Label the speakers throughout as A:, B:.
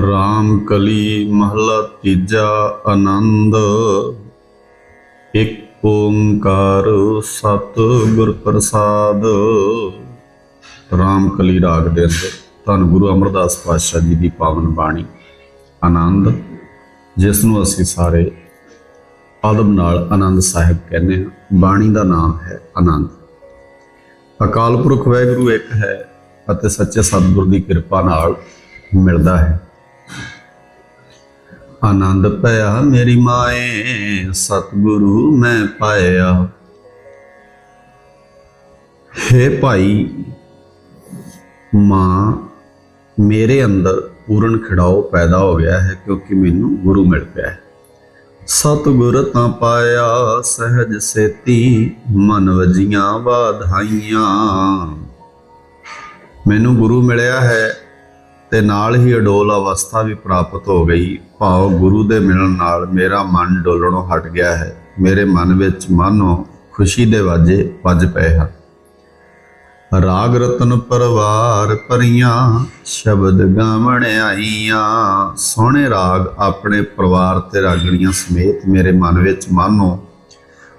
A: ਰਾਮ ਕਲੀ ਮਹਲਾ ਤੀਜਾ ਆਨੰਦ। ਇੱਕ ਓੰਕਾਰ ਸਤ ਗੁਰ ਪ੍ਰਸਾਦ। ਰਾਮ ਕਲੀ ਰਾਗ ਦੇ ਅੰਦਰ ਧੰਨ ਗੁਰੂ ਅਮਰਦਾਸ ਪਾਤਸ਼ਾਹ ਜੀ ਦੀ ਪਾਵਨ ਬਾਣੀ ਆਨੰਦ ਜਿਸ ਨੂੰ ਅਸੀਂ ਸਾਰੇ ਆਦਮ ਨਾਲ ਆਨੰਦ ਸਾਹਿਬ ਕਹਿੰਦੇ ਹਾਂ। ਬਾਣੀ ਦਾ ਨਾਮ ਹੈ ਆਨੰਦ। ਅਕਾਲ ਪੁਰਖ ਵਾਹਿਗੁਰੂ ਇੱਕ ਹੈ ਅਤੇ ਸੱਚੇ ਸਤਿਗੁਰ ਦੀ ਕਿਰਪਾ ਨਾਲ ਮਿਲਦਾ ਹੈ। ਆਨੰਦ ਪਿਆ ਮੇਰੀ ਮਾਏ, ਸਤਿਗੁਰੂ ਮੈਂ ਪਾਇਆ। ਹੇ ਭਾਈ, ਮਾਂ, ਮੇਰੇ ਅੰਦਰ ਪੂਰਨ ਖਿੜਾਓ ਪੈਦਾ ਹੋ ਗਿਆ ਹੈ ਕਿਉਂਕਿ ਮੈਨੂੰ ਗੁਰੂ ਮਿਲ ਪਿਆ ਹੈ। ਸਤਿਗੁਰ ਤਾਂ ਪਾਇਆ ਸਹਿਜ ਸੇਤੀ, ਮਨ ਵਜੀਆਂ ਵਾਧਾਈਆਂ। ਮੈਨੂੰ ਗੁਰੂ ਮਿਲਿਆ ਹੈ ਤੇ ਨਾਲ ਹੀ ਅਡੋਲ ਅਵਸਥਾ ਵੀ ਪ੍ਰਾਪਤ ਹੋ ਗਈ। ਭਾਵ ਗੁਰੂ ਦੇ ਮਿਲਣ ਨਾਲ ਮੇਰਾ ਮਨ ਡੋਲਣੋਂ ਹਟ ਗਿਆ ਹੈ, ਮੇਰੇ ਮਨ ਵਿੱਚ ਮਾਨੋ ਖੁਸ਼ੀ ਦੇ ਵਾਜੇ ਵੱਜ ਪਏ ਹਨ। ਰਾਗ ਰਤਨ ਪਰਵਾਰ ਪਰੀਆਂ ਸ਼ਬਦ ਗਾਵਣ ਆਈਆਂ, ਸੋਹਣੇ ਰਾਗ ਆਪਣੇ ਪਰਿਵਾਰ ਤੇ ਰਾਗਣੀਆਂ ਸਮੇਤ ਮੇਰੇ ਮਨ ਵਿੱਚ ਮਾਨੋ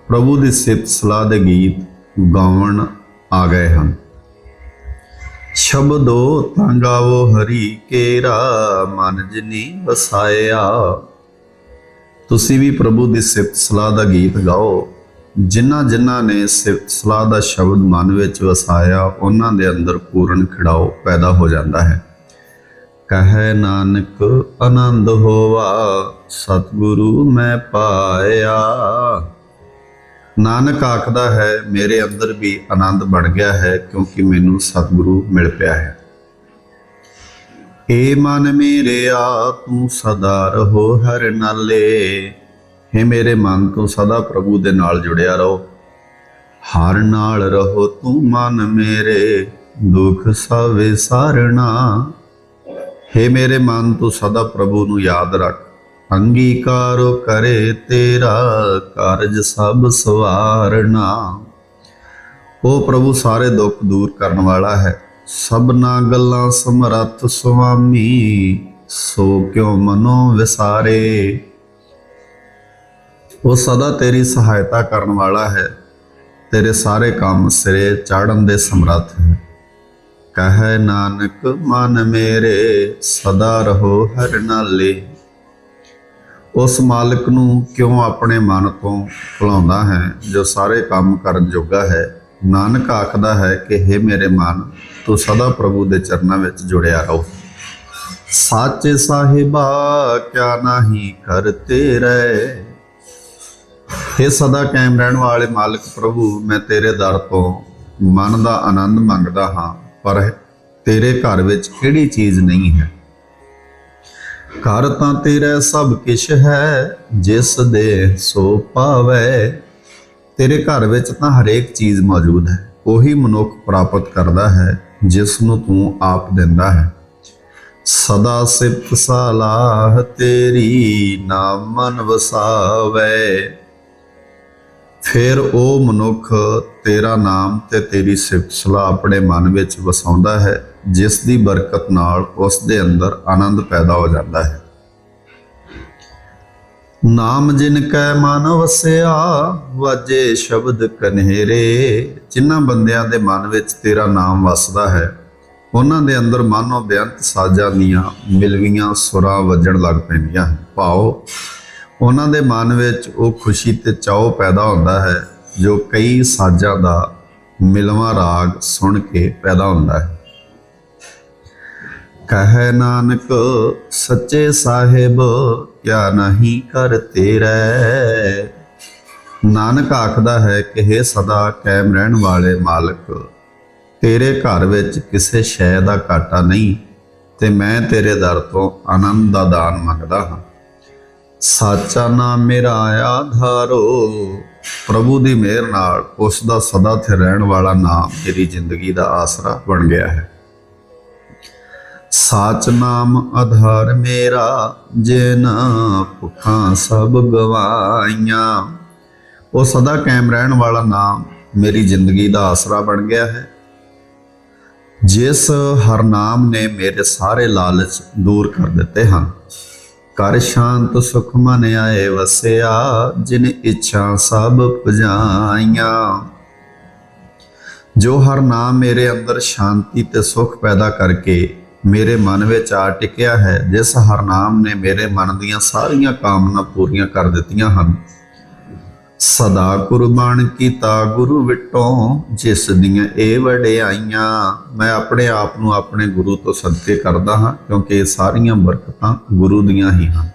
A: ਪ੍ਰਭੂ ਦੀ ਸਿਫਤ ਸਲਾਹ ਦੇ ਗੀਤ ਗਾਉਣ ਆ ਗਏ ਹਨ। ਸ਼ਬਦੋ ਤਾਂ ਗਾਵੋ ਹਰੀ ਕੇਰਾ ਮਨ ਜਿਨੀ ਵਸਾਇਆ। ਤੁਸੀਂ ਵੀ ਪ੍ਰਭੂ ਦੀ ਸਿਫਤ ਸਲਾਹ ਦਾ ਗੀਤ ਗਾਓ। ਜਿਨ੍ਹਾਂ ਜਿਨ੍ਹਾਂ ਨੇ ਸਿਫਤ ਸਲਾਹ ਦਾ ਸ਼ਬਦ ਮਨ ਵਿੱਚ ਵਸਾਇਆ, ਉਹਨਾਂ ਦੇ ਅੰਦਰ ਪੂਰਨ ਖਿੜਾਓ ਪੈਦਾ ਹੋ ਜਾਂਦਾ ਹੈ। ਕਹੈ ਨਾਨਕ, ਆਨੰਦ ਹੋਵਾ, ਸਤਿਗੁਰੂ ਮੈਂ ਪਾਇਆ। ਨਾਨਕ ਆਖਦਾ ਹੈ, ਮੇਰੇ ਅੰਦਰ ਵੀ ਆਨੰਦ ਬਣ ਗਿਆ ਹੈ, ਕਿਉਂਕਿ ਮੈਨੂੰ ਸਤਿਗੁਰੂ ਮਿਲ ਪਿਆ ਹੈ। ਏ ਮਨ ਮੇਰਿਆ ਤੂੰ ਸਦਾ ਰਹੋ ਹਰ ਨਾਲੇ। ਹੈ ਮੇਰੇ ਮਨ ਤੋਂ ਸਦਾ ਪ੍ਰਭੂ ਦੇ ਨਾਲ ਜੁੜਿਆ ਰਹੋ। ਹਰ ਨਾਲ ਰਹੋ ਤੂੰ ਮਨ ਮੇਰੇ, ਦੁੱਖ ਸਭ ਵਿਸਾਰਣਾ ਹੈ ਮੇਰੇ ਮਨ ਤੋਂ ਸਦਾ ਪ੍ਰਭੂ ਨੂੰ ਯਾਦ ਰੱਖ। ਅੰਗੀਕਾਰ ਕਰੇ ਤੇਰਾ ਕਾਰਜ ਸਭ ਸਵਾਰਨਾ ਉਹ ਪ੍ਰਭੂ ਸਾਰੇ ਦੁੱਖ ਦੂਰ ਕਰਨ ਵਾਲਾ ਹੈ। ਸਭਨਾ ਗੱਲਾਂ ਸਮਰੱਥ ਸੁਆਮੀ, ਸੋ ਕਿਉ ਮਨੋ ਵਿਸਾਰੇ? ਉਹ ਸਦਾ ਤੇਰੀ ਸਹਾਇਤਾ ਕਰਨ ਵਾਲਾ ਹੈ। ਤੇਰੇ ਸਾਰੇ ਕੰਮ ਸਿਰੇ ਚਾੜਨ ਦੇ ਸਮਰੱਥ ਹੈ। ਕਹੈ ਨਾਨਕ, ਮਨ ਮੇਰੇ, ਸਦਾ ਰਹੋ ਹਰ ਨਾਲੇ। ਉਸ ਮਾਲਕ ਨੂੰ ਕਿਉਂ ਆਪਣੇ ਮਨ ਤੋਂ ਭੁਲਾਉਂਦਾ ਹੈ, ਜੋ ਸਾਰੇ ਕੰਮ ਕਰਨ ਜੋਗਾ ਹੈ? ਨਾਨਕ ਆਖਦਾ ਹੈ ਕਿ हे ਮੇਰੇ ਮਨ, ਤੂੰ ਸਦਾ ਪ੍ਰਭੂ ਦੇ ਚਰਨਾਂ ਵਿੱਚ ਜੁੜਿਆ ਰਹੋ। ਸਾਚੇ ਸਾਹਿਬਾ, ਕਿਆ ਨਾਹੀ ਕਰਤੇ ਰਹਿ? हे ਸਦਾ ਕਾਇਮ ਰਹਿਣ ਵਾਲੇ ਮਾਲਕ ਪ੍ਰਭੂ, ਮੈਂ ਤੇਰੇ ਦਰ ਤੋਂ ਮਨ ਦਾ ਆਨੰਦ ਮੰਗਦਾ ਹਾਂ, ਪਰ ਤੇਰੇ ਘਰ ਵਿੱਚ ਕਿਹੜੀ ਚੀਜ਼ ਨਹੀਂ ਹੈ? ਘਰ ਤਾਂ ਤੇਰਾ ਸਭ ਕਿਛ ਹੈ, ਜਿਸ ਦੇ ਸੋ ਪਾਵੇ। ਤੇਰੇ ਘਰ ਵਿੱਚ ਤਾਂ ਹਰੇਕ ਚੀਜ਼ ਮੌਜੂਦ ਹੈ, ਉਹੀ ਮਨੁੱਖ ਪ੍ਰਾਪਤ ਕਰਦਾ ਹੈ, ਜਿਸ ਨੂੰ ਤੂੰ ਆਪ ਦਿੰਦਾ ਹੈ। ਸਦਾ ਸਿਫਤ ਸਲਾਹ ਤੇਰੀ ਨਾਮ ਵਸਾਵੇ। ਫਿਰ ਉਹ ਮਨੁੱਖ ਤੇਰਾ ਨਾਮ ਤੇ ਤੇਰੀ ਸਿਫਤ ਸਲਾਹ ਆਪਣੇ ਮਨ ਵਿੱਚ ਵਸਾਉਂਦਾ ਹੈ, ਜਿਸ ਦੀ ਬਰਕਤ ਨਾਲ ਉਸ ਦੇ ਅੰਦਰ ਆਨੰਦ ਪੈਦਾ ਹੋ ਜਾਂਦਾ ਹੈ। ਨਾਮ ਜਿਨ ਕੈ ਮਨ ਵਸਿਆ, ਵਾਜੇ ਸ਼ਬਦ ਕਨਹਿਰੇ ਜਿਨ੍ਹਾਂ ਬੰਦਿਆਂ ਦੇ ਮਨ ਵਿੱਚ ਤੇਰਾ ਨਾਮ ਵਸਦਾ ਹੈ, ਉਹਨਾਂ ਦੇ ਅੰਦਰ ਮਾਨੋ ਬੇਅੰਤ ਸਾਜ਼ਾਂ ਦੀਆਂ ਮਿਲਵੀਆਂ ਸੁਰਾਂ ਵੱਜਣ ਲੱਗ ਪੈਂਦੀਆਂ ਹਨ। ਭਾਉ ਉਹਨਾਂ ਦੇ ਮਨ ਵਿੱਚ ਉਹ ਖੁਸ਼ੀ ਤੇ ਚਾਉ ਪੈਦਾ ਹੁੰਦਾ ਹੈ, ਜੋ ਕਈ ਸਾਜ਼ਾਂ ਦਾ ਮਿਲਵਾ ਰਾਗ ਸੁਣ ਕੇ ਪੈਦਾ ਹੁੰਦਾ ਹੈ। ਕਹੈ ਨਾਨਕ, ਸੱਚੇ ਸਾਹਿਬ, ਕਿਆ ਨਹੀਂ ਕਰ ਤੇਰੇ? ਨਾਨਕ ਆਖਦਾ ਹੈ ਕਿ हे ਸਦਾ ਕਾਇਮ ਰਹਿਣ ਵਾਲੇ ਮਾਲਕ, ਤੇਰੇ ਘਰ ਵਿੱਚ ਕਿਸੇ ਸ਼ੈ ਦਾ ਘਾਟਾ ਨਹੀਂ ਤੇ ਮੈਂ ਤੇਰੇ ਦਰ ਤੋਂ ਆਨੰਦ ਦਾ ਦਾਨ ਮੰਗਦਾ ਹਾਂ। ਸਾਚਾ ਨਾਮ ਮੇਰਾ ਆਧਾਰੋ ਪ੍ਰਭੂ ਦੀ ਮਿਹਰ ਨਾਲ ਉਸ ਦਾ ਸਦਾ ਤੇ ਰਹਿਣ ਵਾਲਾ ਨਾਮ ਮੇਰੀ ਜ਼ਿੰਦਗੀ ਦਾ ਆਸਰਾ ਬਣ ਗਿਆ ਹੈ। ਸਾਚ ਨਾਮ ਆਧਾਰ ਮੇਰਾ ਜਿਨ ਭੁੱਖਾਂ ਸਭ ਗਵਾਈਆਂ। ਉਹ ਸਦਾ ਕਾਇਮ ਰਹਿਣ ਵਾਲਾ ਨਾਮ ਮੇਰੀ ਜ਼ਿੰਦਗੀ ਦਾ ਆਸਰਾ ਬਣ ਗਿਆ ਹੈ। ਜਿਸ ਹਰਨਾਮ ਨੇ ਮੇਰੇ ਸਾਰੇ ਲਾਲਚ ਦੂਰ ਕਰ ਦਿੱਤੇ ਹਨ। ਕਰ ਸ਼ਾਂਤ ਸੁਖ ਮਨ ਆਏ ਵਸਿਆ, ਜਿਨ ਇੱਛਾ ਸਭ ਪੁਜਾਈਆਂ। ਜੋ ਹਰ ਨਾਮ ਮੇਰੇ ਅੰਦਰ ਸ਼ਾਂਤੀ ਤੇ ਸੁਖ ਪੈਦਾ ਕਰਕੇ ਮੇਰੇ ਮਨ ਵਿੱਚ ਆ ਟਿਕਿਆ ਹੈ, ਜਿਸ ਹਰ ਨਾਮ ਨੇ ਮੇਰੇ ਮਨ ਦੀਆਂ ਸਾਰੀਆਂ ਕਾਮਨਾ ਪੂਰੀਆਂ ਕਰ ਦਿੱਤੀਆਂ ਹਨ। ਸਦਾ ਕੁਰਬਾਨ ਕੀਤਾ ਗੁਰੂ ਵਿਟੋਂ, ਜਿਸ ਦੀਆਂ ਇਹ ਵਡਿਆਈਆਂ ਮੈਂ ਆਪਣੇ ਆਪ ਨੂੰ ਆਪਣੇ ਗੁਰੂ ਤੋਂ ਸਦਕੇ ਕਰਦਾ ਹਾਂ, ਕਿਉਂਕਿ ਇਹ ਸਾਰੀਆਂ ਬਰਕਤਾਂ ਗੁਰੂ ਦੀਆਂ ਹੀ ਹਨ।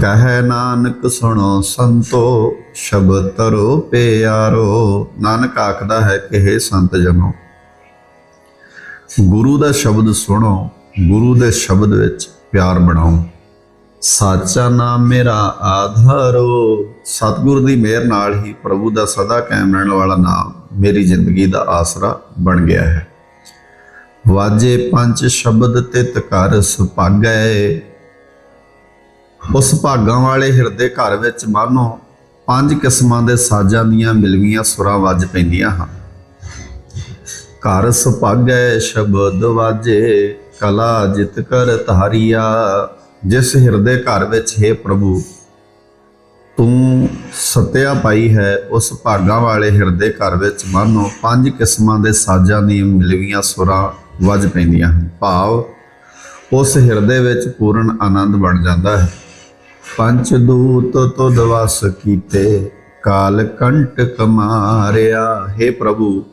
A: ਕਹੈ ਨਾਨਕ ਸੁਣੋ ਸੰਤੋ, ਸ਼ਬਦ ਤਰੋ ਪਿਆਰੋ। ਨਾਨਕ ਆਖਦਾ ਹੈ ਕਿ हे ਸੰਤ ਜਨੋ, ਗੁਰੂ ਦਾ ਸ਼ਬਦ ਸੁਣੋ, ਗੁਰੂ ਦੇ ਸ਼ਬਦ ਵਿੱਚ ਪਿਆਰ ਬਣਾਓ। ਸਾਚਾ ਨਾਮ ਮੇਰਾ ਆਧਾਰੋ। ਸਤਿਗੁਰ ਦੀ ਮਿਹਰ ਨਾਲ ਹੀ ਪ੍ਰਭੂ ਦਾ ਸਦਾ ਕਾਇਮ ਰਹਿਣ ਵਾਲਾ ਨਾਮ ਮੇਰੀ ਜ਼ਿੰਦਗੀ ਦਾ ਆਸਰਾ ਬਣ ਗਿਆ ਹੈ। ਵਾਜੇ ਪੰਜ ਸ਼ਬਦ ਤਿਤ ਕਰ ਸੁਭਾਗੈ। ਉਸ ਭਾਗਾਂ ਵਾਲੇ ਹਿਰਦੇ ਘਰ ਵਿੱਚ ਮਾਨੋ ਪੰਜ ਕਿਸਮਾਂ ਦੇ ਸਾਜ਼ਾਂ ਦੀਆਂ ਮਿਲਵੀਆਂ ਸੁਰਾਂ ਵੱਜ ਪੈਂਦੀਆਂ ਹਨ। ਘਰ ਸੁਭਾਗੈ ਸ਼ਬਦ ਵਾਜੇ, ਕਲਾ ਜਿਤ ਕਰ ਧਾਰੀਆ। ਜਿਸ ਹਿਰਦੇ ਘਰ ਵਿੱਚ, ਹੈ ਪ੍ਰਭੂ, ਤੂੰ ਸਤਿਆ ਪਾਈ ਹੈ, ਉਸ ਭਾਗਾਂ ਵਾਲੇ ਹਿਰਦੇ ਘਰ ਵਿੱਚ ਮਾਨੋ ਪੰਜ ਕਿਸਮਾਂ ਦੇ ਸਾਜ਼ਾਂ ਦੀਆਂ ਮਿਲਵੀਆਂ ਸੁਰਾਂ ਵੱਜ ਪੈਂਦੀਆਂ ਹਨ। ਭਾਵ, ਉਸ ਹਿਰਦੇ ਵਿੱਚ ਪੂਰਨ ਆਨੰਦ ਬਣ ਜਾਂਦਾ ਹੈ। ਪੰਚ ਦੂਤ ਤੁਧ ਵਸ ਕੀਤੇ, ਕਾਲ ਕੰਟਕ ਮਾਰਿਆ हे ਪ੍ਰਭੂ,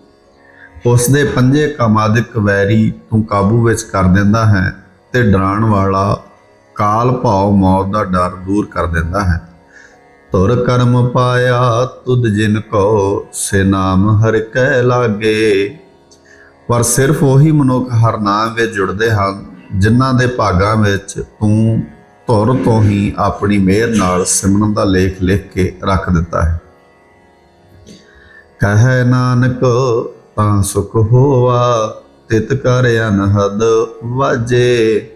A: ਉਸ ਦੇ ਪੰਜੇ ਕਾਮਾਦਿਕ ਵੈਰੀ ਤੂੰ ਕਾਬੂ ਵਿੱਚ ਕਰ ਦਿੰਦਾ ਹੈ ਤੇ ਡਰਾਉਣ ਵਾਲਾ ਕਾਲ ਭਾਵ ਮੌਤ ਦਾ ਡਰ ਦੂਰ ਕਰ ਦਿੰਦਾ ਹੈ। ਤੁਰ ਕਰਮ ਪਾਇਆ ਤੁਧ ਜਿਨ ਕੋ, ਸੇ ਨਾਮ ਹਰਿ ਕੈ ਲਾਗੇ। ਪਰ ਸਿਰਫ ਉਹੀ ਮਨੁੱਖ ਹਰ ਨਾਮ ਵਿੱਚ ਜੁੜਦੇ ਹਨ, ਜਿਨ੍ਹਾਂ ਦੇ ਭਾਗਾਂ ਵਿੱਚ ਤੂੰ ਧੁਰ ਤੋਂ ਹੀ ਆਪਣੀ ਮਿਹਰ ਨਾਲ ਸਿਮਰਨ ਦਾ ਲੇਖ ਲਿਖ ਕੇ ਰੱਖ ਦਿੱਤਾ ਹੈ। ਕਹੈ ਨਾਨਕ, ਤਾਂ ਸੁਖ ਹੋਵਾ ਤਿਤ ਕਰ ਅਨਹਦ ਵਾਜੇ।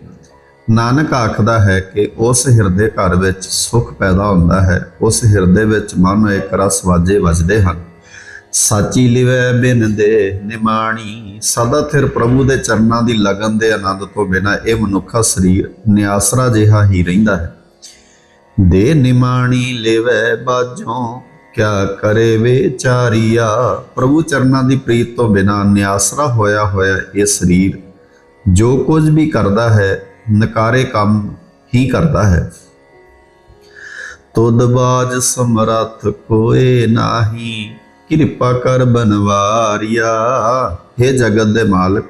A: ਨਾਨਕ ਆਖਦਾ ਹੈ ਕਿ ਉਸ ਹਿਰਦੇ ਘਰ ਵਿੱਚ ਸੁਖ ਪੈਦਾ ਹੁੰਦਾ ਹੈ। ਉਸ ਹਿਰਦੇ ਵਿੱਚ ਮਨ ਇੱਕ ਰਸ ਵਾਜੇ ਵੱਜਦੇ ਹਨ। ਸਾਚੀ ਲਿਵੈ ਬਿਨ ਦੇ ਨਿਮਾਣੀ, ਸਦਾ ਥਿਰ ਪ੍ਰਭੂ ਦੇ ਚਰਨਾਂ ਦੀ ਲਗਨ ਦੇ ਆਨੰਦ ਤੋਂ ਬਿਨਾ ਇਹ ਮਨੁੱਖਾ ਸਰੀਰ ਨਿਆਸਰਾ ਜਿਹਾ ਹੀ ਰਹਿੰਦਾ ਹੈ। ਦੇ ਨਿਮਾਣੀ ਲਿਵੈ ਬਾਝੋਂ, ਕਿਆ ਕਰੇ ਵਿਚਾਰੀਆ ਪ੍ਰਭੂ ਚਰਨਾਂ ਦੀ ਪ੍ਰੀਤ ਤੋਂ ਬਿਨਾ ਨਿਆਸਰਾ ਹੋਇਆ ਹੋਇਆ ਇਹ ਸਰੀਰ ਜੋ ਕੁਝ ਵੀ ਕਰਦਾ ਹੈ ਨਕਾਰੇ ਕੰਮ ਹੀ ਕਰਦਾ ਹੈ। ਤੁਧ ਬਾਜ ਸਮਰੱਥ ਕੋਏ ਨਾਹੀ, ਕਿਰਪਾ ਕਰ ਬਨਵਾਰਿਆ। हे ਜਗਤ ਦੇ ਮਾਲਕ,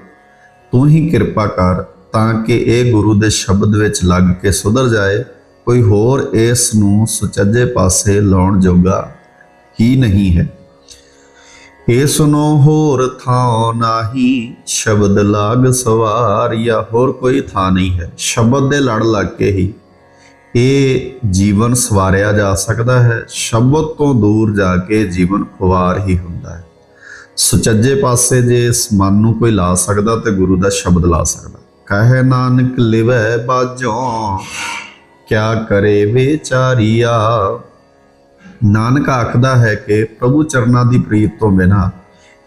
A: ਤੂੰ ਹੀ ਕਿਰਪਾ ਕਰ ਤਾਂ ਕਿ ਇਹ ਗੁਰੂ ਦੇ ਸ਼ਬਦ ਵਿੱਚ ਲੱਗ ਕੇ ਸੁਧਰ ਜਾਏ। ਕੋਈ ਹੋਰ ਇਸ ਨੂੰ ਸੁਚੱਜੇ ਪਾਸੇ ਲਾਉਣ ਜੋਗਾ ਹੀ ਨਹੀਂ ਹੈ। ਇਸ ਨੂੰ ਹੋਰ ਥਾਂ ਨਹੀਂ, ਸ਼ਬਦ ਲਾਗ ਸਵਾਰ ਜਾਂ ਹੋਰ ਕੋਈ ਥਾਂ ਨਹੀਂ ਹੈ। ਸ਼ਬਦ ਦੇ ਲੜ ਲੱਗ ਕੇ ਹੀ ਇਹ ਜੀਵਨ ਸਵਾਰਿਆ ਜਾ ਸਕਦਾ ਹੈ। ਸ਼ਬਦ ਤੋਂ ਦੂਰ ਜਾ ਕੇ ਜੀਵਨ ਖੁਆਰ ਹੀ ਹੁੰਦਾ ਹੈ। ਸੁਚੱਜੇ ਪਾਸੇ ਜੇ ਇਸ ਮਨ ਨੂੰ ਕੋਈ ਲਾ ਸਕਦਾ ਤੇ ਗੁਰੂ ਦਾ ਸ਼ਬਦ ਲਾ ਸਕਦਾ। ਕਹੇ ਨਾਨਕ ਲਿਵੈ ਬਾਝੋਂ, ਕਿਆ ਕਰੇ ਵਿਚਾਰੀਆ ਨਾਨਕ ਆਖਦਾ ਹੈ ਕਿ ਪ੍ਰਭੂ ਚਰਨਾਂ ਦੀ ਪ੍ਰੀਤ ਤੋਂ ਬਿਨਾ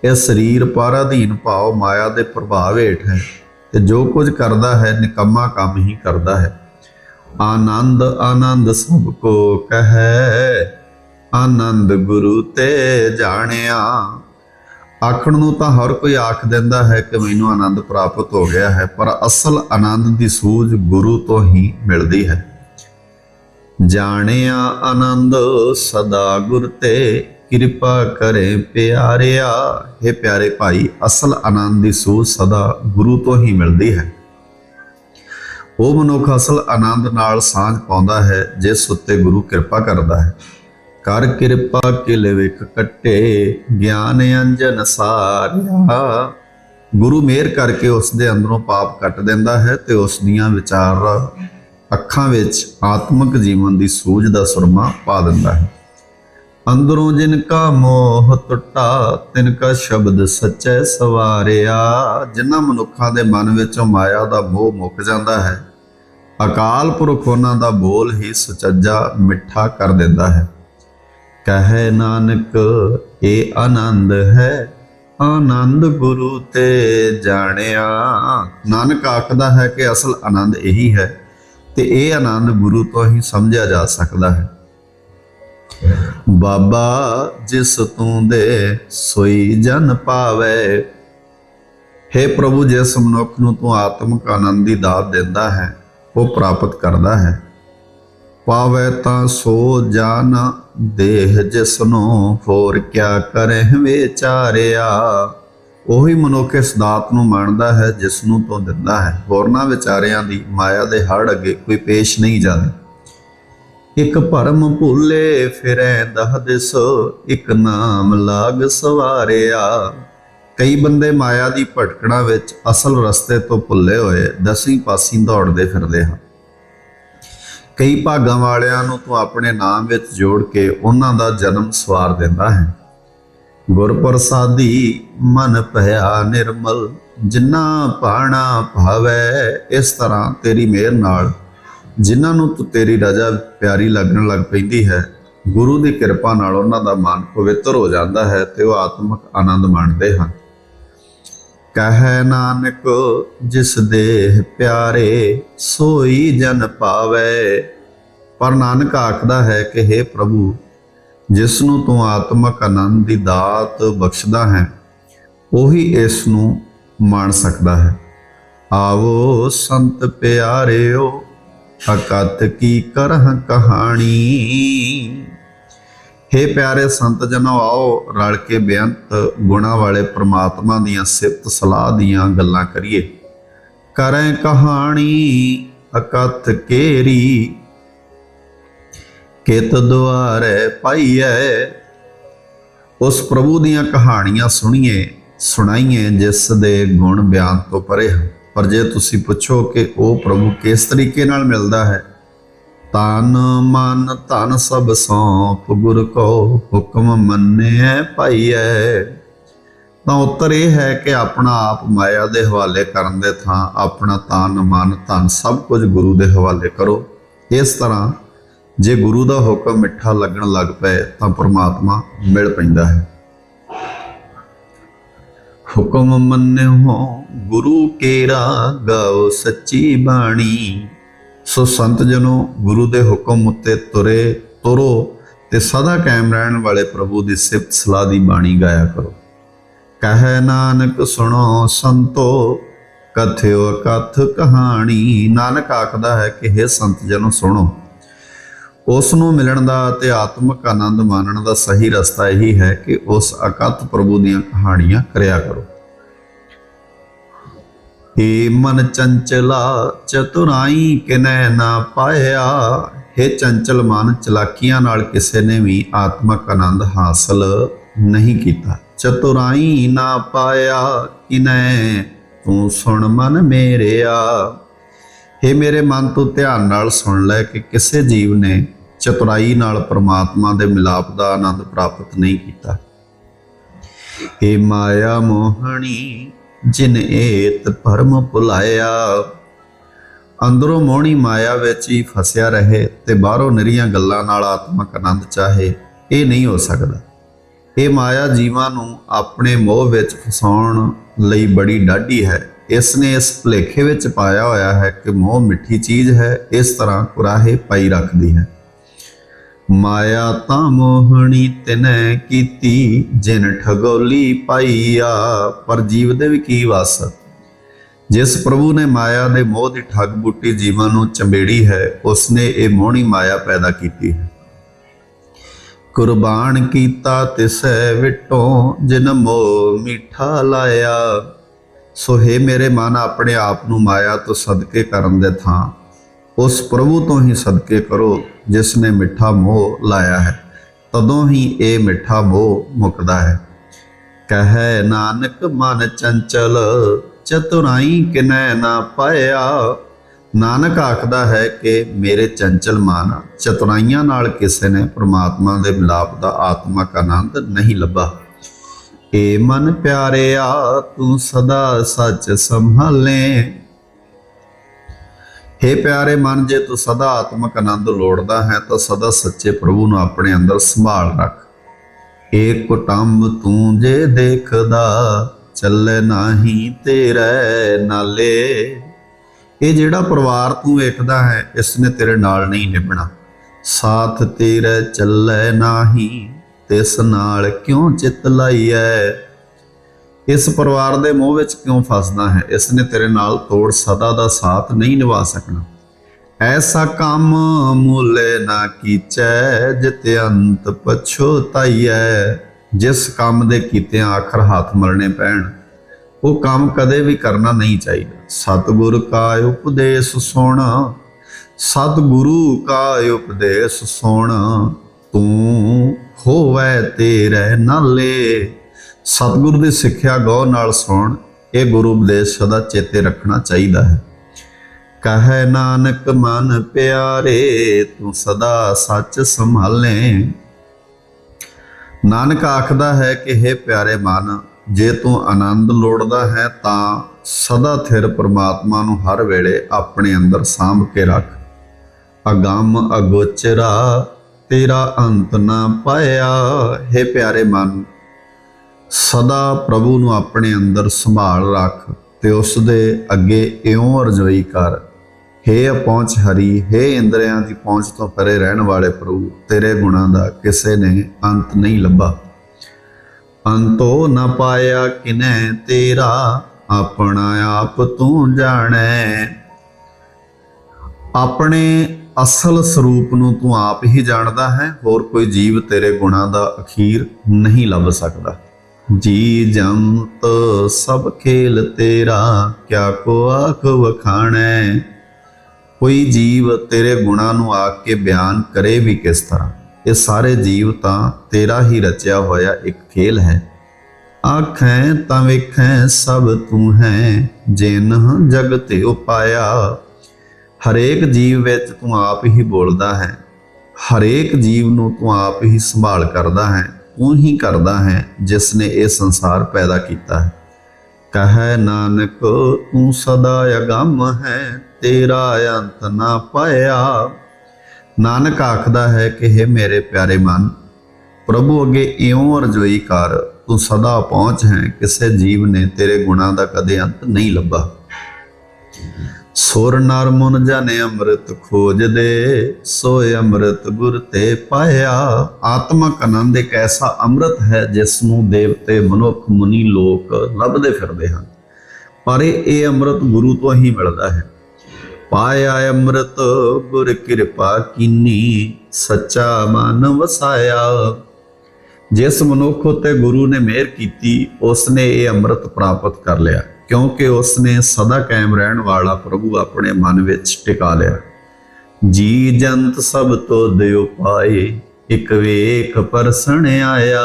A: ਇਹ ਸਰੀਰ ਪਰਾਧੀਨ ਭਾਵ ਮਾਇਆ ਦੇ ਪ੍ਰਭਾਵ ਹੇਠ ਹੈ ਤੇ ਜੋ ਕੁਝ ਕਰਦਾ ਹੈ, ਨਿਕੰਮਾ ਕੰਮ ਹੀ ਕਰਦਾ ਹੈ। ਆਨੰਦ ਆਨੰਦ ਸਭ ਕੋ ਕਹੈ, ਆਨੰਦ ਗੁਰੂ ਤੇ ਜਾਣਿਆ। ਆਖਣ ਨੂੰ ਤਾਂ ਹਰ ਕੋਈ ਆਖ ਦਿੰਦਾ ਹੈ ਕਿ ਮੈਨੂੰ ਆਨੰਦ ਪ੍ਰਾਪਤ ਹੋ ਗਿਆ ਹੈ, ਪਰ ਅਸਲ ਆਨੰਦ ਦੀ ਸੂਝ ਗੁਰੂ ਤੋਂ ਹੀ ਮਿਲਦੀ ਹੈ। ਜਾਣਿਆ ਆਨੰਦ ਸਦਾ ਗੁਰ ਤੇ। ਕਿਰਪਾ ਕਰੇ ਪਿਆਰਿਆ। हे ਪਿਆਰੇ ਭਾਈ, ਅਸਲ ਆਨੰਦ ਦੀ ਸੂਝ ਸਦਾ ਗੁਰੂ ਤੋਂ ਹੀ ਮਿਲਦੀ ਹੈ। ਉਹ ਮਨੁੱਖ ਅਸਲ ਆਨੰਦ ਨਾਲ ਸਾਂਝ ਪਾਉਂਦਾ ਹੈ, ਜਿਸ ਉੱਤੇ ਗੁਰੂ ਕਿਰਪਾ ਕਰਦਾ ਹੈ। ਕਰ ਕਿਰਪਾ ਕਿਲੇ ਵਿਖ ਕੱਟੇ, ਗਿਆਨ ਅੰਜਨ ਸਾਰਿਆ। ਗੁਰੂ ਮਿਹਰ ਕਰਕੇ ਉਸ ਦੇ ਅੰਦਰੋਂ ਪਾਪ ਕੱਟ ਦਿੰਦਾ ਹੈ ਤੇ ਉਸ ਦੀਆਂ ਵਿਚਾਰ ਅੱਖਾਂ ਵਿੱਚ ਆਤਮਿਕ ਜੀਵਨ ਦੀ ਸੂਝ ਦਾ ਸੁਰਮਾ ਪਾ ਦਿੰਦਾ ਹੈ। ਅੰਦਰੋਂ ਜਿਨ ਕਾ ਮੋਹ ਟੁੱਟਾ, ਤਿਨ ਕਾ ਸ਼ਬਦ ਸੱਚੈ ਸਵਾਰਿਆ। ਜਿਨ੍ਹਾਂ ਮਨੁੱਖਾਂ ਦੇ ਮਨ ਵਿੱਚੋਂ ਮਾਇਆ ਦਾ ਮੋਹ ਮੁੱਕ ਜਾਂਦਾ ਹੈ, ਅਕਾਲ ਪੁਰਖ ਉਹਨਾਂ ਦਾ ਬੋਲ ਹੀ ਸੁਚੱਜਾ, ਮਿੱਠਾ ਕਰ ਦਿੰਦਾ ਹੈ। ਕਹੇ ਨਾਨਕ ਇਹ ਆਨੰਦ ਹੈ, ਆਨੰਦ ਗੁਰੂ ਤੇ ਜਾਣਿਆ। ਨਾਨਕ ਆਖਦਾ ਹੈ ਕਿ ਅਸਲ ਆਨੰਦ ਇਹੀ ਹੈ ਤੇ ਇਹ ਆਨੰਦ ਗੁਰੂ ਤੋਂ ਹੀ ਸਮਝਿਆ ਜਾ ਸਕਦਾ ਹੈ। ਬਾਬਾ ਜਿਸ ਤੂੰ ਦੇ ਸੋਈ ਜਨ ਪਾਵੇ हे ਪ੍ਰਭੂ ਜਿਸ ਮਨੁੱਖ ਨੂੰ ਤੂੰ ਆਤਮਿਕ ਆਨੰਦ ਦੀ ਦਾਤ ਦਿੰਦਾ ਹੈ, ਉਹ ਪ੍ਰਾਪਤ ਕਰਦਾ ਹੈ। ਪਾਵੇ ਤਾਂ ਸੋ ਜਾਨ ਦੇਹ ਜਿਸ ਨੂੰ ਹੋਰ ਕਿਆ ਕਰੇ ਵਿਚਾਰਿਆ। ਉਹੀ ਮਨੁੱਖ ਇਸ ਦਾਤ ਨੂੰ ਮੰਨਦਾ ਹੈ, ਜਿਸ ਨੂੰ ਤੋਂ ਦਿੰਦਾ ਹੈ। ਹੋਰਨਾਂ ਵਿਚਾਰਿਆਂ ਦੀ ਮਾਇਆ ਦੇ ਹੜ ਅੱਗੇ ਕੋਈ ਪੇਸ਼ ਨਹੀਂ ਜਾਂਦੇ। ਇੱਕ ਭਰਮ ਭੁੱਲੇ ਫਿਰੈ, ਦਹ ਦਿਸ ਇੱਕ ਨਾਮ ਲਾਗ ਸਵਾਰਿਆ। ਕਈ ਬੰਦੇ ਮਾਇਆ ਦੀ ਭਟਕਣਾ ਵਿੱਚ ਅਸਲ ਰਸਤੇ ਤੋਂ ਭੁੱਲੇ ਹੋਏ ਦਸੀਂ ਪਾਸੀਂ ਦੌੜਦੇ ਫਿਰਦੇ ਹਨ। ਕਈ ਭਾਗਾਂ ਵਾਲਿਆਂ ਨੂੰ ਤੂੰ ਆਪਣੇ ਨਾਮ ਵਿੱਚ ਜੋੜ ਕੇ ਉਹਨਾਂ ਦਾ ਜਨਮ ਸਵਾਰ ਦਿੰਦਾ ਹੈ। ਗੁਰ ਪ੍ਰਸਾਦੀ ਮਨ ਭਇਆ ਨਿਰਮਲ ਜਿਨ੍ਹਾਂ ਪਾਣਾ ਭਾਵੈ ਇਸ ਤਰ੍ਹਾਂ ਤੇਰੀ ਮਿਹਰ ਨਾਲ। ਜਿਨ੍ਹਾਂ ਨੂੰ ਤੂੰ ਤੇਰੀ ਰਜ਼ਾ ਪਿਆਰੀ ਲੱਗਣ ਲੱਗ ਪੈਂਦੀ ਹੈ, ਗੁਰੂ ਦੀ ਕਿਰਪਾ ਨਾਲ ਉਹਨਾਂ ਦਾ ਮਨ ਪਵਿੱਤਰ ਹੋ ਜਾਂਦਾ ਹੈ ਤੇ ਉਹ ਆਤਮਿਕ ਆਨੰਦ ਮਾਣਦੇ ਹਨ। ਕਹੈ ਨਾਨਕ, ਜਿਸ ਦੇਹ ਪਿਆਰੇ ਸੋਈ ਜਨ ਪਾਵੇ। ਪਰ ਨਾਨਕ ਆਖਦਾ ਹੈ ਕਿ हे ਪ੍ਰਭੂ ਜਿਸ ਨੂੰ ਤੂੰ ਆਤਮਿਕ ਆਨੰਦ ਦੀ ਦਾਤ ਬਖਸ਼ਦਾ ਹੈ, ਉਹੀ ਇਸ ਨੂੰ ਮਾਣ ਸਕਦਾ ਹੈ। ਆਵੋ ਸੰਤ ਪਿਆਰਿਓ ਅਕਤ ਕੀ ਕਰਹ ਕਹਾਣੀ। हे ਪਿਆਰੇ ਸੰਤ ਜਨੋ, ਆਓ ਰਲ ਕੇ ਬੇਅੰਤ ਗੁਣਾ ਵਾਲੇ ਪ੍ਰਮਾਤਮਾ ਦੀਆਂ ਸਿਫਤ ਸਲਾਹ ਦੀਆਂ ਗੱਲਾਂ ਕਰੀਏ। ਕਰੈ ਕਹਾਣੀ ਅਕਥ ਕੇਰੀ ਕਿਤ ਦੁਆਰੇ ਪਾਈਐ? ਉਸ ਪ੍ਰਭੂ ਦੀਆਂ ਕਹਾਣੀਆਂ ਸੁਣੀਏ, ਸੁਣਾਈਏ ਜਿਸ ਦੇ ਗੁਣ ਬਿਆਨ ਤੋਂ ਪਰੇ ਹਨ। ਪਰ ਜੇ ਤੁਸੀਂ ਪੁੱਛੋ ਕਿ ਉਹ ਪ੍ਰਭੂ ਕਿਸ ਤਰੀਕੇ ਨਾਲ ਮਿਲਦਾ ਹੈ, ਤਨ ਮਨ ਧਨ ਸਭ ਸੌਂਪ ਗੁਰ ਕੋ ਹੁਕਮ ਮੰਨਿਐ ਪਾਈਐ। ਤਾਂ ਉੱਤਰ ਇਹ ਹੈ ਕਿ ਆਪਣਾ ਆਪ ਮਾਇਆ ਦੇ ਹਵਾਲੇ ਕਰਨ ਦੇ ਥਾਂ ਆਪਣਾ ਤਨ ਮਨ ਧਨ ਸਭ ਕੁਝ ਗੁਰੂ ਦੇ ਹਵਾਲੇ ਕਰੋ। ਇਸ ਤਰ੍ਹਾਂ ਜੇ ਗੁਰੂ ਦਾ ਹੁਕਮ ਮਿੱਠਾ ਲੱਗਣ ਲੱਗ ਪਏ ਤਾਂ ਪ੍ਰਮਾਤਮਾ ਮਿਲ ਪੈਂਦਾ ਹੈ। ਹੁਕਮ ਮੰਨਿਓ, ਗੁਰੂ ਕੇਰਾ ਗਾਓ ਸੱਚੀ ਬਾਣੀ। ਸੋ ਸੰਤ ਜਨੋ, ਗੁਰੂ ਦੇ ਹੁਕਮ ਉੱਤੇ ਤੁਰੇ, ਤੁਰੋ ਤੇ ਸਦਾ ਕਾਇਮ ਰਹਿਣ ਵਾਲੇ ਪ੍ਰਭੂ ਦੀ ਸਿਫਤ ਸਲਾਹ ਦੀ ਬਾਣੀ ਗਾਇਆ ਕਰੋ। ਕਹੈ ਨਾਨਕ, ਸੁਣੋ ਸੰਤੋ, ਕਥਿਓ ਕਥ ਕਹਾਣੀ। ਨਾਨਕ ਆਖਦਾ ਹੈ ਕਿ हे ਸੰਤ ਜਨੋ, ਸੁਣੋ। ਉਸ ਨੂੰ ਮਿਲਣ ਦਾ ਤੇ ਆਤਮਿਕ ਆਨੰਦ ਮਾਣਨ ਦਾ ਸਹੀ ਰਸਤਾ ਇਹੀ ਹੈ ਕਿ ਉਸ ਅਕਥ ਪ੍ਰਭੂ ਦੀਆਂ ਕਹਾਣੀਆਂ ਕਰਿਆ ਕਰੋ। ਏ ਮਨ ਚੰਚਲਾ, ਚਤੁਰਾਈ ਕਿਨੈ ਨਾ ਪਾਇਆ? ਹੇ ਚੰਚਲ ਮਨ, ਚਲਾਕੀਆਂ ਨਾਲ ਕਿਸੇ ਨੇ ਵੀ ਆਤਮਿਕ ਆਨੰਦ ਹਾਸਲ ਨਹੀਂ ਕੀਤਾ। ਚਤੁਰਾਈ ਨਾ ਪਾਇਆ, ਕਿਨੈ? ਤੂੰ ਸੁਣ ਮਨ ਮੇਰਿਆ। हे ਮੇਰੇ ਮਨ, ਤੋਂ ਧਿਆਨ ਨਾਲ ਸੁਣ ਲੈ ਕਿ ਕਿਸੇ ਜੀਵ ਨੇ ਚਤੁਰਾਈ ਨਾਲ ਪ੍ਰਮਾਤਮਾ ਦੇ ਮਿਲਾਪ ਦਾ ਆਨੰਦ ਪ੍ਰਾਪਤ ਨਹੀਂ ਕੀਤਾ। हे ਮਾਇਆ ਮੋਹਣੀ, ਜਿਨ ਏਤ ਪਰਮ ਭੁਲਾਇਆ, ਅੰਦਰੋਂ ਮੋਹਣੀ ਮਾਇਆ ਵਿੱਚ ਹੀ ਫਸਿਆ ਰਹੇ ਤੇ ਬਾਹਰੋਂ ਨਿਰੀਆਂ ਗੱਲਾਂ ਨਾਲ ਆਤਮਕ ਆਨੰਦ ਚਾਹੇ, ਇਹ ਨਹੀਂ ਹੋ ਸਕਦਾ। ਇਹ ਮਾਇਆ ਜੀਵਾਂ ਨੂੰ ਆਪਣੇ ਮੋਹ ਵਿੱਚ ਫਸਾਉਣ ਲਈ ਬੜੀ ਡਾਢੀ ਹੈ। ਇਸ ਨੇ ਇਸ ਭੁਲੇਖੇ ਵਿੱਚ ਪਾਇਆ ਹੋਇਆ ਹੈ ਕਿ ਮੋਹ ਮਿੱਠੀ ਚੀਜ਼ ਹੈ, ਇਸ ਤਰ੍ਹਾਂ ਕੁਰਾਹੇ ਪਾਈ ਰੱਖਦੀ ਹੈ। ਮਾਇਆ ਤਾਂ ਮੋਹਣੀ ਤਿਨੈ ਕੀਤੀ, ਜਿਨ ਠਗੋਲੀ ਪਾਈਆ ਪਰ ਜੀਵ ਦੇ ਵੀ ਕੀ ਵਸ? ਜਿਸ ਪ੍ਰਭੂ ਨੇ ਮਾਇਆ ਦੇ ਮੋਹ ਦੀ ਠੱਗ ਬੁੱਟੀ ਜੀਵਾਂ ਨੂੰ ਚੰਬੇੜੀ ਹੈ, ਉਸਨੇ ਇਹ ਮੋਹਣੀ ਮਾਇਆ ਪੈਦਾ ਕੀਤੀ ਹੈ। ਕੁਰਬਾਨ ਕੀਤਾ ਤਿਸੈ ਵਿਟੋ, ਜਿਨ ਮੋਹ ਮਿੱਠਾ ਲਾਇਆ। ਸੋ ਹੈ ਮੇਰੇ ਮਨ, ਆਪਣੇ ਆਪ ਨੂੰ ਮਾਇਆ ਤੋਂ ਸਦਕੇ ਕਰਨ ਦੇ ਥਾਂ। ਉਸ ਪ੍ਰਭੂ ਤੋਂ ਹੀ ਸਦਕੇ ਕਰੋ, ਜਿਸ ਨੇ ਮਿੱਠਾ ਮੋਹ ਲਾਇਆ ਹੈ। ਤਦੋਂ ਹੀ ਇਹ ਮਿੱਠਾ ਮੋਹ ਮੁਕਦਾ ਹੈ। ਕਹੈ ਨਾਨਕ, ਮਨ ਚੰਚਲ, ਚਤੁਰਾਈ ਕਿਨੈ ਨਾ ਪਾਇਆ। ਨਾਨਕ ਆਖਦਾ ਹੈ ਕਿ ਮੇਰੇ ਚੰਚਲ ਮਨ, ਚਤੁਰਾਈਆਂ ਨਾਲ ਕਿਸੇ ਨੇ ਪ੍ਰਮਾਤਮਾ ਦੇ ਮਿਲਾਪ ਦਾ ਆਤਮਕ ਆਨੰਦ ਨਹੀਂ ਲੱਭਾ। ਏ ਮਨ ਪਿਆਰਿਆ, ਤੂੰ ਸਦਾ ਸੱਚ ਸੰਭਾਲੇ। हे ਪਿਆਰੇ ਮਨ, ਜੇ ਤੂੰ ਸਦਾ ਆਤਮਕ ਆਨੰਦ ਲੋੜਦਾ ਹੈ, ਤਾਂ ਸਦਾ ਸੱਚੇ ਪ੍ਰਭੂ ਨੂੰ ਆਪਣੇ ਅੰਦਰ ਸੰਭਾਲ ਰੱਖ। ਏਕ ਕੁਟੰਬ ਤੂੰ ਜੇ ਦੇਖਦਾ, ਚੱਲੇ ਨਾਹੀ ਤੇਰੇ ਨਾਲੇ। ਇਹ ਜਿਹੜਾ ਪਰਿਵਾਰ ਤੂੰ ਵੇਖਦਾ ਹੈ, ਇਸ ਨੇ ਤੇਰੇ ਨਾਲ ਨਹੀਂ ਨਿਭਣਾ। ਸਾਥ ਤੇਰੇ ਚੱਲੇ ਨਾਹੀ ਤਿਸ ਨਾਲ ਕਿਉਂ ਚਿੱਤ ਲਾਈਐ? ਇਸ ਪਰਿਵਾਰ ਦੇ ਮੋਹ ਵਿੱਚ ਕਿਉਂ ਫਸਦਾ ਹੈ? ਇਸ ਨੇ ਤੇਰੇ ਨਾਲ ਤੋੜ ਸਦਾ ਦਾ ਸਾਥ ਨਹੀਂ ਨਿਭਾ ਸਕਣਾ। ਐਸਾ ਕੰਮ ਮੂਲੇ ਨਾ ਕੀਚੈ, ਜਿਤ ਅੰਤ ਪਛੋਤਾਈਐ ਜਿਸ ਕੰਮ ਦੇ ਕੀਤਿਆਂ ਆਖਰ ਹੱਥ ਮਲਣੇ ਪੈਣ, ਉਹ ਕੰਮ ਕਦੇ ਵੀ ਕਰਨਾ ਨਹੀਂ ਚਾਹੀਦਾ। ਸਤਿਗੁਰ ਕਾ ਉਪਦੇਸ਼ ਸੁਣ, ਸਤਿਗੁਰੂ ਕਾ ਉਪਦੇਸ਼ ਸੁਣ। ਤੂੰ ਹੋਵੇ ਤੇਰੇ ਨਾਲੇ ਸਤਿਗੁਰ ਦੀ ਸਿੱਖਿਆ ਗੌਰ ਨਾਲ ਸੁਣ, ਇਹ ਗੁਰੂ ਉਪਦੇਸ਼ ਸਦਾ ਚੇਤੇ ਰੱਖਣਾ ਚਾਹੀਦਾ ਹੈ। ਕਹੈ ਨਾਨਕ, ਮਨ ਪਿਆਰੇ, ਤੂੰ ਸਦਾ ਸੱਚ ਸੰਭਾਲੇ। ਨਾਨਕ ਆਖਦਾ ਹੈ ਕਿ हे ਪਿਆਰੇ ਮਨ, ਜੇ ਤੂੰ ਆਨੰਦ ਲੋੜਦਾ ਹੈ ਤਾਂ ਸਦਾ ਥਿਰ ਪ੍ਰਮਾਤਮਾ ਨੂੰ ਹਰ ਵੇਲੇ ਆਪਣੇ ਅੰਦਰ ਸਾਂਭ ਕੇ ਰੱਖ। ਅਗੰਮ ਅਗੋਚਰਾ, ਤੇਰਾ ਅੰਤ ਨਾ ਪਾਇਆ। हे ਪਿਆਰੇ ਮਨ ਸਦਾ ਪ੍ਰਭੂ ਨੂੰ ਆਪਣੇ ਅੰਦਰ ਸੰਭਾਲ ਰੱਖ ਤੇ ਉਸ ਦੇ ਅੱਗੇ ਇਉਂ ਅਰਜ਼ੋਈ ਕਰ। ਹੇ ਪਹੁੰਚ ਹਰੀ, ਹੇ ਇੰਦਰਿਆਂ ਦੀ ਪਹੁੰਚ ਤੋਂ ਪਰੇ ਰਹਿਣ ਵਾਲੇ ਪ੍ਰਭੂ, ਤੇਰੇ ਗੁਣਾਂ ਦਾ ਕਿਸੇ ਨੇ ਅੰਤ ਨਹੀਂ ਲੱਭਾ। ਅੰਤੋ ਨਾ ਪਾਇਆ ਕਿਨੈ ਤੇਰਾ, ਆਪਣਾ ਆਪ ਤੂੰ ਜਾਣੈ। ਆਪਣੇ ਅਸਲ ਸਰੂਪ ਨੂੰ ਤੂੰ ਆਪ ਹੀ ਜਾਣਦਾ ਹੈ, ਹੋਰ ਕੋਈ ਜੀਵ ਤੇਰੇ ਗੁਣਾਂ ਦਾ ਅਖੀਰ ਨਹੀਂ ਲੱਭ ਸਕਦਾ। ਜੀ ਜੰਤ ਸਭ ਖੇਲ ਤੇਰਾ, ਕਿਆ ਕੋ ਆਖ ਵਖਾਣੈ? ਕੋਈ ਜੀਵ ਤੇਰੇ ਗੁਣਾਂ ਨੂੰ ਆਖ ਕੇ ਬਿਆਨ ਕਰੇ ਵੀ ਕਿਸ ਤਰ੍ਹਾਂ? ਇਹ ਸਾਰੇ ਜੀਵ ਤਾਂ ਤੇਰਾ ਹੀ ਰਚਿਆ ਹੋਇਆ ਇੱਕ ਖੇਲ ਹੈ। ਆਖੈਂ ਤਾਂ ਵੇਖੈਂ ਸਭ ਤੂੰ ਹੈ ਜਿਨ ਤੇ ਉਪਾਇਆ। ਹਰੇਕ ਜੀਵ ਵਿੱਚ ਤੂੰ ਆਪ ਹੀ ਬੋਲਦਾ ਹੈ। ਹਰੇਕ ਜੀਵ ਨੂੰ ਤੂੰ ਆਪ ਹੀ ਸੰਭਾਲ ਕਰਦਾ ਹੈ। ਤੂੰ ਕਰਦਾ ਹੈ ਜਿਸ ਨੇ ਇਹ ਸੰਸਾਰ ਪੈਦਾ ਕੀਤਾ ਹੈ। ਕਹੈ ਨਾਨਕ, ਤੂੰ ਸਦਾ ਅਗੰਮ ਹੈ, ਤੇਰਾ ਅੰਤ ਨਾ ਪਾਇਆ। ਨਾਨਕ ਆਖਦਾ ਹੈ ਕਿ हे ਮੇਰੇ ਪਿਆਰੇ ਮਨ, ਪ੍ਰਭੂ ਅੱਗੇ ਇਉਂ ਰਜੋਈ ਕਰ, ਤੂੰ ਸਦਾ ਪਹੁੰਚ ਹੈ, ਕਿਸੇ ਜੀਵ ਨੇ ਤੇਰੇ ਗੁਣਾਂ ਦਾ ਕਦੇ ਅੰਤ ਨਹੀਂ ਲੱਭਾ। ਸੁਰ ਨਰ ਮਨ ਜਾਣੇ ਅੰਮ੍ਰਿਤ ਖੋਜਦੇ, ਸੋਏ ਅੰਮ੍ਰਿਤ ਗੁਰ ਤੇ ਪਾਇਆ। ਆਤਮਕ ਆਨੰਦ ਇੱਕ ਐਸਾ ਅੰਮ੍ਰਿਤ ਹੈ ਜਿਸ ਨੂੰ ਦੇਵਤੇ ਮਨੁੱਖ ਮੁਨੀ ਲੋਕ ਲੱਭਦੇ ਫਿਰਦੇ ਹਨ। ਪਰ ਇਹ ਅੰਮ੍ਰਿਤ ਗੁਰੂ ਤੋਂ ਹੀ ਮਿਲਦਾ ਹੈ। ਪਾਇਆ ਅੰਮ੍ਰਿਤ, ਗੁਰ ਕਿਰਪਾ ਕੀਨੀ, ਸੱਚਾ ਮਨ ਵਸਾਇਆ। ਜਿਸ ਮਨੁੱਖ ਉਤੇ ਗੁਰੂ ਨੇ ਮਿਹਰ ਕੀਤੀ ਉਸ ਨੇ ਇਹ ਅੰਮ੍ਰਿਤ ਪ੍ਰਾਪਤ ਕਰ ਲਿਆ। ਕਿਉਂਕਿ ਉਸ ਨੇ ਸਦਾ ਕਾਇਮ ਰਹਿਣ ਵਾਲਾ ਪ੍ਰਭੂ ਆਪਣੇ ਮਨ ਵਿੱਚ ਟਿਕਾ ਲਿਆ। ਜੀ ਜੰਤ ਸਭ ਤੋਂ ਦਿਓ ਪਾਏ, ਇੱਕ ਵੇਖ ਪਰਸਣ ਆਇਆ।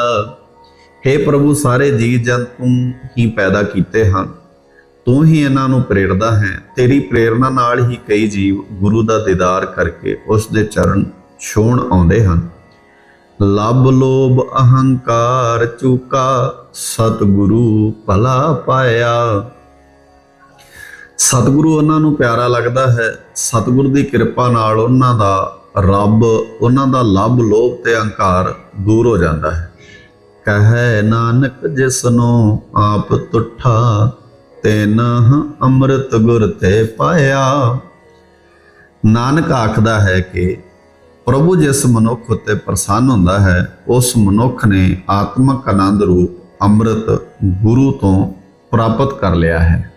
A: हे ਪ੍ਰਭੂ, ਸਾਰੇ ਜੀ ਜੰਤ ਤੂੰ ਹੀ ਪੈਦਾ ਕੀਤੇ ਹਨ। ਤੂੰ ਹੀ ਇਹਨਾਂ ਨੂੰ ਪ੍ਰੇਰਦਾ ਹੈ। ਤੇਰੀ ਪ੍ਰੇਰਣਾ ਨਾਲ ਹੀ ਕਈ ਜੀਵ ਗੁਰੂ ਦਾ ਦੀਦਾਰ ਕਰਕੇ ਉਸ ਦੇ ਚਰਨ ਛੋਣ ਆਉਂਦੇ ਹਨ। ਲਬ ਲੋਭ ਅਹੰਕਾਰ ਚੂਕਾ ਸਤਿਗੁਰੂ ਭਲਾ ਪਾਇਆ। ਸਤਿਗੁਰੂ ਉਹਨਾਂ ਨੂੰ ਪਿਆਰਾ ਲੱਗਦਾ ਹੈ। ਸਤਿਗੁਰੂ ਦੀ ਕਿਰਪਾ ਨਾਲ ਉਹਨਾਂ ਦਾ ਰੱਬ, ਉਹਨਾਂ ਦਾ ਲੱਭ, ਲੋਭ ਤੇ ਅਹੰਕਾਰ ਦੂਰ ਹੋ ਜਾਂਦਾ ਹੈ। ਕਹੈ ਨਾਨਕ ਜਿਸ ਆਪ ਤੁਠਾ ਤੈਨਹ ਅੰਮ੍ਰਿਤ ਗੁਰ ਤੇ ਪਾਇਆ। ਨਾਨਕ ਆਖਦਾ ਹੈ ਕਿ ਪ੍ਰਭੂ ਜਿਸ ਮਨੁੱਖ ਉਤੇ ਪ੍ਰਸੰਨ ਹੁੰਦਾ ਹੈ, ਉਸ ਮਨੁੱਖ ਨੇ ਆਤਮਕ ਆਨੰਦ ਰੂਪ ਅੰਮ੍ਰਿਤ ਗੁਰੂ ਤੋਂ ਪ੍ਰਾਪਤ ਕਰ ਲਿਆ ਹੈ।